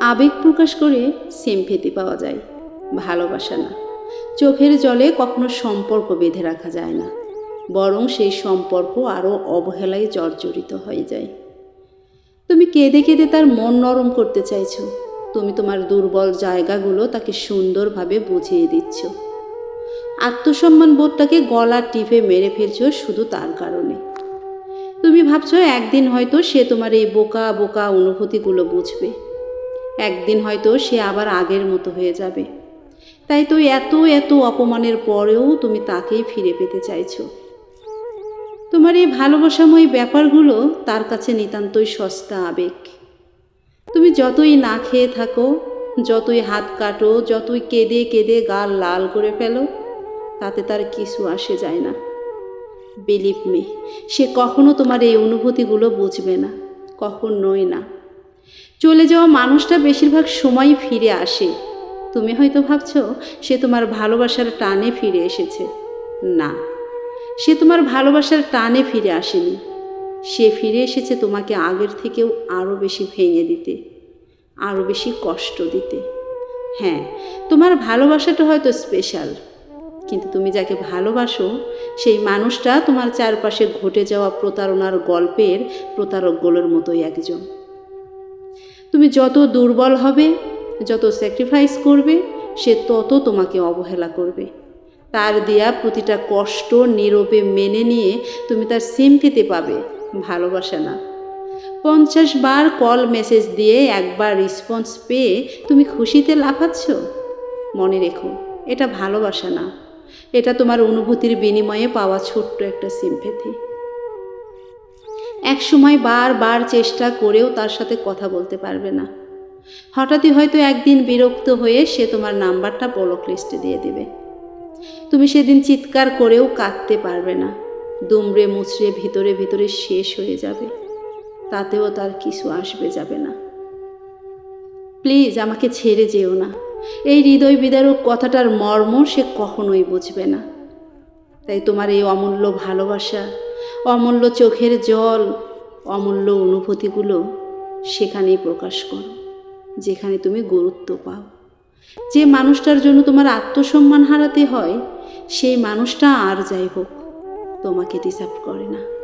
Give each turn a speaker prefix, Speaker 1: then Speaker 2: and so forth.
Speaker 1: আবেগ প্রকাশ করে সেমফেতি পাওয়া যায়। ভালোবাসা না। চোখের জলে কখনো সম্পর্ক বেঁধে রাখা যায় না। বরং সেই সম্পর্ক আরও অবহেলায় জর্জরিত হয়ে যায়। তুমি কেঁদে কেঁদে তার মন নরম করতে চাইছো। তুমি তোমার দুর্বল জায়গাগুলো তাকে সুন্দরভাবে বুঝিয়ে দিচ্ছ। আত্মসম্মান বোধটাকে গলা টিপে মেরে ফেলছো শুধু তার কারণে। তুমি ভাবছ একদিন হয়তো সে তোমার এই বোকা বোকা অনুভূতিগুলো বুঝবে। একদিন হয়তো সে আবার আগের মতো হয়ে যাবে। তাই তো এত এত অপমানের পরেও তুমি তাকেই ফিরে পেতে চাইছো। তোমার এই ভালোবাসাময় ব্যাপারগুলো তার কাছে নিতান্তই সস্তা আবেগ। তুমি যতই না খেয়ে থাকো, যতই হাত কাটো, যতই কেঁদে কেঁদে গাল লাল করে ফেলো, তাতে তার কিছু আসে যায় না। বিলিভ মি, সে কখনো তোমার এই অনুভূতিগুলো বুঝবে না, কখনোই না। চলে যাওয়া মানুষটা বেশিরভাগ সময় ফিরে আসে। তুমি হয়তো ভাবছ, সে তোমার ভালোবাসার টানে ফিরে এসেছে। না, সে তোমার ভালোবাসার টানে ফিরে আসেনি। সে ফিরে এসেছে তোমাকে আগের থেকেও আরও বেশি ভেঙে দিতে আরও বেশি কষ্ট দিতে। হ্যাঁ তোমার ভালোবাসাটা হয়তো স্পেশাল কিন্তু তুমি যাকে ভালোবাসো, সেই মানুষটা তোমার চারপাশে ঘটে যাওয়া প্রতারণার গল্পের প্রতারকগুলোর মতোই একজন। তুমি যত দুর্বল হবে, যত স্যাক্রিফাইস করবে, সে তত তোমাকে অবহেলা করবে। তার দেয়া প্রতিটা কষ্ট নীরবে মেনে নিয়ে তুমি তার সিমটিতে পাবে, ভালোবাসা না। পঞ্চাশ বার কল মেসেজ দিয়ে একবার রেসপন্স পেয়ে তুমি খুশিতে লাফাচ্ছ? মনে রেখো, এটা ভালোবাসা না। এটা তোমার অনুভূতির বিনিময়ে পাওয়া ছোট্ট একটা সিম্পেথি এক সময় বারবার চেষ্টা করেও তার সাথে কথা বলতে পারবে না। হঠাৎই হয়তো একদিন বিরক্ত হয়ে সে তোমার নাম্বারটা ব্লক লিস্টে দিয়ে দেবে। তুমি সেদিন চিৎকার করেও কাঁদতে পারবে না। দুমড়ে মুচড়ে ভিতরে ভিতরে শেষ হয়ে যাবে। তাতেও তার কিছু আসবে যাবে না। প্লিজ আমাকে ছেড়ে যেও না। এই হৃদয় বিদারক কথাটার মর্ম সে কখনোই বুঝবে না। তাই তোমার এই অমূল্য ভালোবাসা অমূল্য চোখের জল, অমূল্য অনুভূতিগুলো সেখানেই প্রকাশ করো, যেখানে তুমি গুরুত্ব পাও। যে মানুষটার জন্য তোমার আত্মসম্মান হারাতে হয়, সেই মানুষটা আর যাই হোক তোমাকে ডিসার্ভ করে না।